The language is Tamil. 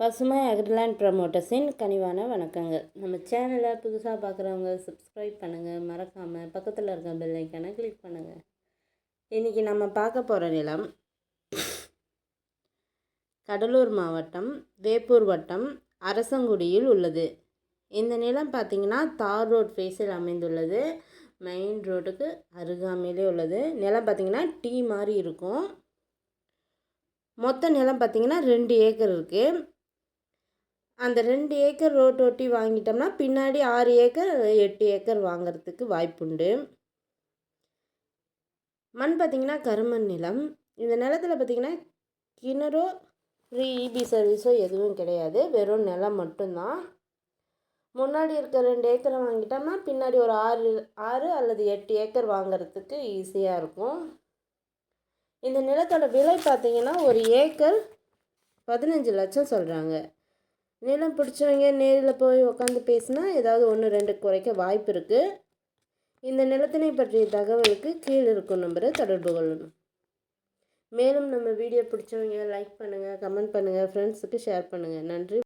பசுமை அக்ரிலாண்ட் ப்ரமோட்டர்ஸின் கனிவான வணக்கங்கள். நம்ம சேனலை புதுசாக பார்க்குறவங்க சப்ஸ்கிரைப் பண்ணுங்கள் மறக்காமல் பக்கத்தில் இருக்க பெல்லைக்கான கிளிக் பண்ணுங்கள் இன்றைக்கி நம்ம பார்க்க போகிற நிலம் கடலூர் மாவட்டம் வேப்பூர் வட்டம் அரசங்குடியில் உள்ளது. இந்த நிலம் பார்த்திங்கன்னா தார் ரோட் ஃபேஸில் அமைந்துள்ளது. மெயின் ரோட்டுக்கு அருகாமையிலே உள்ளது. நிலம் பார்த்திங்கன்னா டீ மாதிரி இருக்கும். மொத்த நிலம் பார்த்திங்கன்னா ரெண்டு ஏக்கர் இருக்குது அந்த ரெண்டு ஏக்கர் ரோட் ஒட்டி வாங்கிட்டோம்னா பின்னாடி ஆறு ஏக்கர் எட்டு ஏக்கர் வாங்கிறதுக்கு வாய்ப்புண்டு. மண் பார்த்திங்கன்னா கருமண் நிலம். இந்த நிலத்தில் பார்த்திங்கன்னா கிணறோ ஃப்ரீ இபி சர்வீஸோ எதுவும் கிடையாது. வெறும் நிலம் மட்டும்தான். முன்னாடி இருக்க ரெண்டு ஏக்கரை வாங்கிட்டோம்னா பின்னாடி ஒரு ஆறு ஆறு அல்லது எட்டு ஏக்கர் வாங்கிறதுக்கு ஈஸியாக இருக்கும். இந்த நிலத்தோட விலை பார்த்திங்கன்னா ஒரு ஏக்கர் பதினஞ்சு லட்சம் சொல்கிறாங்க நிலம் பிடிச்சவங்க நேரில் போய் உட்காந்து பேசினா ஏதாவது ஒன்று ரெண்டு குறைக்க வாய்ப்பு இருக்குது இந்த நிலத்தினை பற்றிய தகவலுக்கு கீழே இருக்கும் நம்பரை தொடர்பு கொள்ளணும். மேலும் நம்ம வீடியோ பிடிச்சவங்க லைக் பண்ணுங்கள் கமெண்ட் பண்ணுங்கள் ஃப்ரெண்ட்ஸுக்கு ஷேர் பண்ணுங்கள் நன்றி.